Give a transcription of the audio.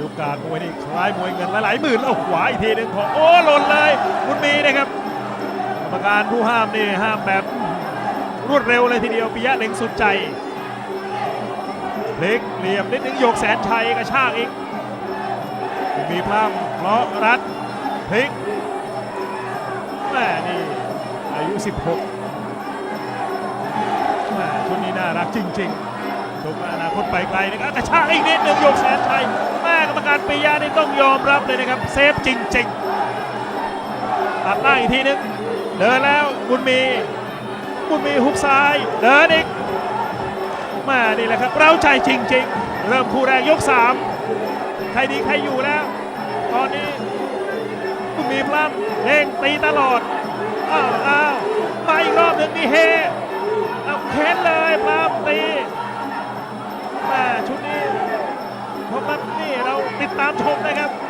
ดูการมวยนี่คล้ายมวยเงินหลายๆหมื่นเอาขวาอีกทีหนึ่งของโอ้หล่นเลยบุญมีนะครับกรรมการผู้ห้ามนี่ห้ามแบบรวดเร็วเลยทีเดียวปิยะเล็งสุดใจพลิกเหลี่ยมนิดนึงโยกแสนชัยกระชากอีกมีพลังเพราะรัดพลิกแม่นี่อายุ 16แม่ชุดนี้น่ารักจริงๆชมอนาคตไปไกลนะครับกระชากอีกนิดนึงโยกแสนชัย แม่กรรมการปิยานี่ต้องยอมรับเลยนะครับเซฟจริงๆตัดล่าอีกทีนึงเดินแล้วบุญมีบุญมีฮุกซ้ายเดินอีกมานี่แหละครับเราใจจริง ๆ เริ่มคู่แรกยก 3 ใครดีใครอยู่แล้ว ตอนนี้บุญมีพลังเร่งตีตลอดอ้าวอ้าวมาอีกรอบหนึ่งนี่เฮเอาเค้นเลยพลังตีแม่ชุดนี้ชมครับนี่เรา ติดตามชมนะครับ